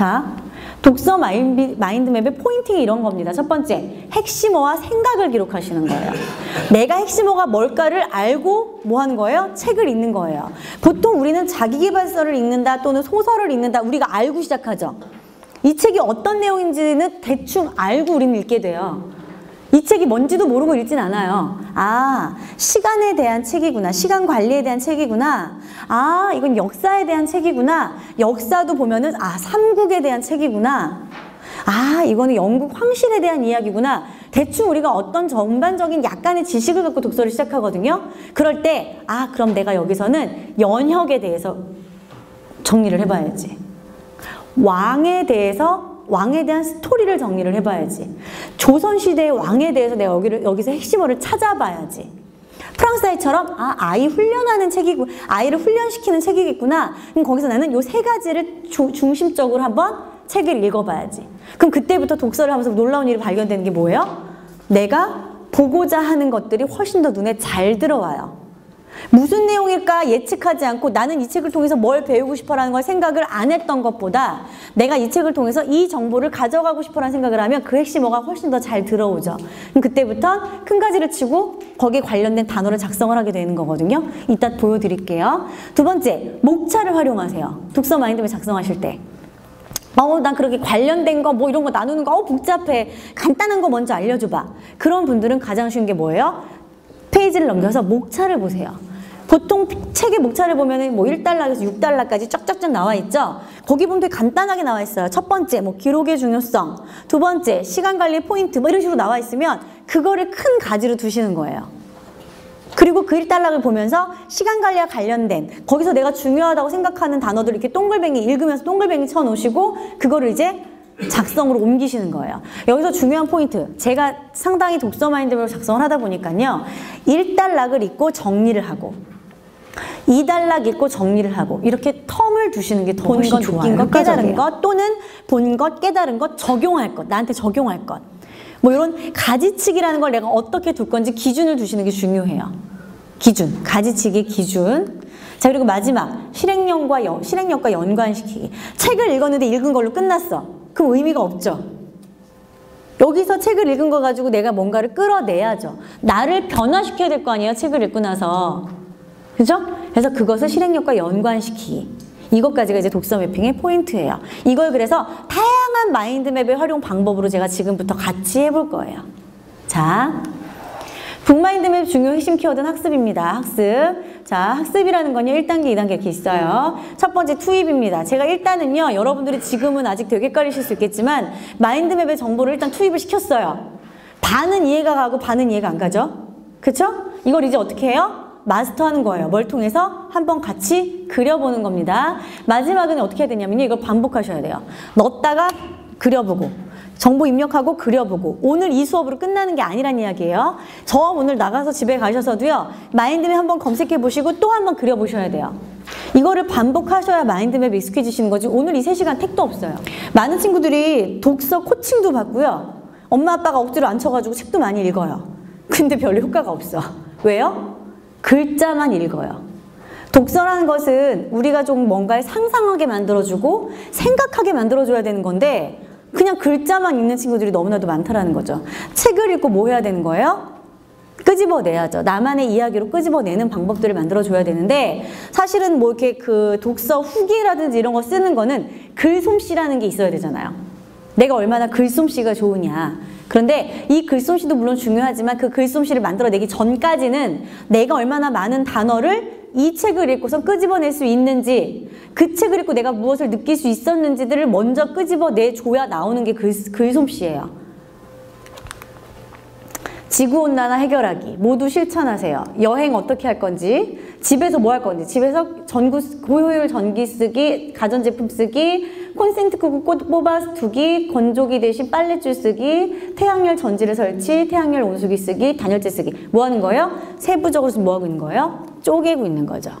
자, 독서 마인드, 마인드맵의 포인팅이 이런 겁니다. 첫 번째, 핵심어와 생각을 기록하시는 거예요. 내가 핵심어가 뭘까를 알고 뭐 하는 거예요? 책을 읽는 거예요. 보통 우리는 자기계발서를 읽는다 또는 소설을 읽는다 우리가 알고 시작하죠. 이 책이 어떤 내용인지는 대충 알고 우리는 읽게 돼요. 이 책이 뭔지도 모르고 읽진 않아요. 아, 시간에 대한 책이구나. 시간 관리에 대한 책이구나. 아, 이건 역사에 대한 책이구나. 역사도 보면은, 아, 삼국에 대한 책이구나. 아, 이거는 영국 황실에 대한 이야기구나. 대충 우리가 어떤 전반적인 약간의 지식을 갖고 독서를 시작하거든요. 그럴 때, 아, 그럼 내가 여기서는 연혁에 대해서 정리를 해봐야지. 왕에 대해서 왕에 대한 스토리를 정리를 해봐야지. 조선시대의 왕에 대해서 내가 여기를, 여기서 핵심어를 찾아봐야지. 프랑스 아이처럼 아 아이 훈련하는 책이고 아이를 훈련시키는 책이겠구나. 그럼 거기서 나는 요 세 가지를 주, 중심적으로 한번 책을 읽어봐야지. 그럼 그때부터 독서를 하면서 놀라운 일이 발견되는 게 뭐예요? 내가 보고자 하는 것들이 훨씬 더 눈에 잘 들어와요. 무슨 내용일까 예측하지 않고 나는 이 책을 통해서 뭘 배우고 싶어라는 걸 생각을 안 했던 것보다 내가 이 책을 통해서 이 정보를 가져가고 싶어라는 생각을 하면 그 핵심어가 훨씬 더 잘 들어오죠. 그럼 그때부터 큰 가지를 치고 거기에 관련된 단어를 작성을 하게 되는 거거든요. 이따 보여드릴게요. 두 번째, 목차를 활용하세요. 독서 마인드맵 작성하실 때. 어, 난 그렇게 관련된 거, 뭐 이런 거 나누는 거, 어, 복잡해. 간단한 거 먼저 알려줘봐. 그런 분들은 가장 쉬운 게 뭐예요? 페이지를 넘겨서 목차를 보세요. 보통 책의 목차를 보면은 뭐 1달러에서 6달러까지 쫙쫙쫙 나와 있죠. 거기 보면 되게 간단하게 나와 있어요. 첫 번째, 뭐 기록의 중요성. 두 번째, 시간 관리 포인트. 뭐 이런 식으로 나와 있으면 그거를 큰 가지로 두시는 거예요. 그리고 그 1달러를 보면서 시간 관리와 관련된 거기서 내가 중요하다고 생각하는 단어들 이렇게 동글뱅이 읽으면서 동글뱅이 쳐 놓으시고 그거를 이제 작성으로 옮기시는 거예요. 여기서 중요한 포인트. 제가 상당히 독서 마인드로 작성을 하다 보니까요. 1달락을 읽고 정리를 하고 2달락 읽고 정리를 하고 이렇게 텀을 두시는 게 더 훨씬 것, 좋아요. 느낀 것, 깨달은 것 또는 본 것, 깨달은 것, 적용할 것, 나한테 적용할 것. 뭐 이런 가지치기라는 걸 내가 어떻게 둘 건지 기준을 두시는 게 중요해요. 기준, 가지치기 기준. 자 그리고 마지막 실행력과 연, 실행력과 연관시키기. 책을 읽었는데 읽은 걸로 끝났어. 그럼 의미가 없죠. 여기서 책을 읽은 거 가지고 내가 뭔가를 끌어내야죠. 나를 변화시켜야 될 거 아니에요. 책을 읽고 나서. 그죠? 그래서 그것을 실행력과 연관시키기. 이것까지가 이제 독서 매핑의 포인트예요. 이걸 그래서 다양한 마인드맵의 활용 방법으로 제가 지금부터 같이 해볼 거예요. 자, 북마인드맵 중요 핵심 키워드는 학습입니다. 학습. 자, 학습이라는 건요, 1단계, 2단계 이렇게 있어요. 첫 번째 투입입니다. 제가 일단은요, 여러분들이 지금은 아직 되게 헷갈리실 수 있겠지만, 마인드맵의 정보를 일단 투입을 시켰어요. 반은 이해가 가고 반은 이해가 안 가죠? 그쵸? 이걸 이제 어떻게 해요? 마스터하는 거예요. 뭘 통해서 한번 같이 그려보는 겁니다. 마지막은 어떻게 해야 되냐면요. 이걸 반복하셔야 돼요. 넣었다가 그려보고 정보 입력하고 그려보고 오늘 이 수업으로 끝나는 게 아니란 이야기예요. 저 오늘 나가서 집에 가셔서도요. 마인드맵 한번 검색해 보시고 또 한번 그려보셔야 돼요. 이거를 반복하셔야 마인드맵에 익숙해지시는 거지 오늘 이 3시간 택도 없어요. 많은 친구들이 독서 코칭도 받고요. 엄마 아빠가 억지로 앉혀가지고 책도 많이 읽어요. 근데 별로 효과가 없어. 왜요? 글자만 읽어요. 독서라는 것은 우리가 좀 뭔가를 상상하게 만들어주고 생각하게 만들어줘야 되는 건데 그냥 글자만 읽는 친구들이 너무나도 많다라는 거죠. 책을 읽고 뭐 해야 되는 거예요? 끄집어내야죠. 나만의 이야기로 끄집어내는 방법들을 만들어줘야 되는데 사실은 뭐 이렇게 그 독서 후기라든지 이런 거 쓰는 거는 글솜씨라는 게 있어야 되잖아요. 내가 얼마나 글솜씨가 좋으냐. 그런데 이 글솜씨도 물론 중요하지만 그 글솜씨를 만들어내기 전까지는 내가 얼마나 많은 단어를 이 책을 읽고서 끄집어낼 수 있는지 그 책을 읽고 내가 무엇을 느낄 수 있었는지들을 먼저 끄집어내줘야 나오는 게 글, 글솜씨예요. 지구온난화 해결하기 모두 실천하세요. 여행 어떻게 할 건지 집에서 뭐 할 건지 집에서 전구 고효율 전기 쓰기 가전제품 쓰기 콘센트 끄고 꽃 뽑아 두기 건조기 대신 빨래줄 쓰기 태양열 전지를 설치 태양열 온수기 쓰기 단열재 쓰기 뭐 하는 거예요? 세부적으로 뭐 하고 있는 거예요? 쪼개고 있는 거죠.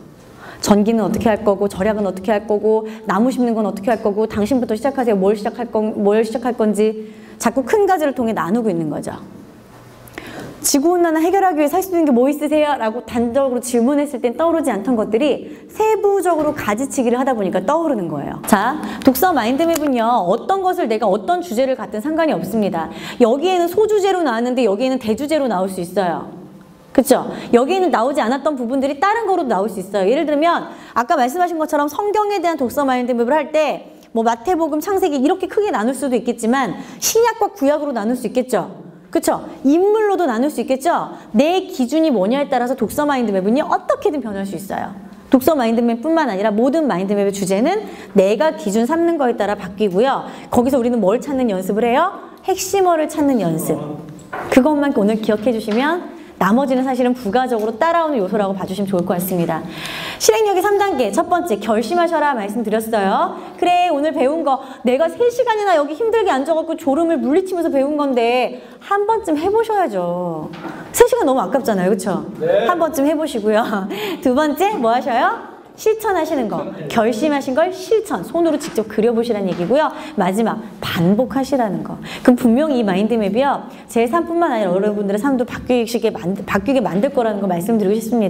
전기는 어떻게 할 거고 절약은 어떻게 할 거고 나무 심는 건 어떻게 할 거고 당신부터 시작하세요. 뭘 시작할 건, 뭘 시작할 건지 자꾸 큰 가지를 통해 나누고 있는 거죠. 지구온난화 해결하기 위해서 할수 있는 게 뭐 있으세요? 라고 단적으로 질문했을 땐 떠오르지 않던 것들이 세부적으로 가지치기를 하다 보니까 떠오르는 거예요. 자, 독서 마인드맵은요, 어떤 것을 내가 어떤 주제를 갖든 상관이 없습니다. 여기에는 소주제로 나왔는데 여기에는 대주제로 나올 수 있어요. 그쵸? 여기에는 나오지 않았던 부분들이 다른 거로 나올 수 있어요. 예를 들면, 아까 말씀하신 것처럼 성경에 대한 독서 마인드맵을 할 때, 뭐 마태복음, 창세기 이렇게 크게 나눌 수도 있겠지만, 신약과 구약으로 나눌 수 있겠죠? 그쵸? 인물로도 나눌 수 있겠죠? 내 기준이 뭐냐에 따라서 독서 마인드맵은요, 어떻게든 변할 수 있어요. 독서 마인드맵 뿐만 아니라 모든 마인드맵의 주제는 내가 기준 삼는 거에 따라 바뀌고요. 거기서 우리는 뭘 찾는 연습을 해요? 핵심어를 찾는 연습. 그것만 오늘 기억해 주시면 나머지는 사실은 부가적으로 따라오는 요소라고 봐주시면 좋을 것 같습니다. 실행력의 3단계 첫 번째 결심하셔라 말씀드렸어요. 그래 오늘 배운 거 내가 3시간이나 여기 힘들게 앉아갖고 졸음을 물리치면서 배운 건데 한 번쯤 해보셔야죠. 3시간 너무 아깝잖아요. 그렇죠? 네. 한 번쯤 해보시고요. 두 번째 뭐 하셔요? 실천하시는 거. 결심하신 걸 실천. 손으로 직접 그려보시라는 얘기고요. 마지막 반복하시라는 거. 그럼 분명히 이 마인드맵이요. 제 삶뿐만 아니라 여러분들의 삶도 바뀌게, 만들, 바뀌게 만들 거라는 거 말씀드리고 싶습니다.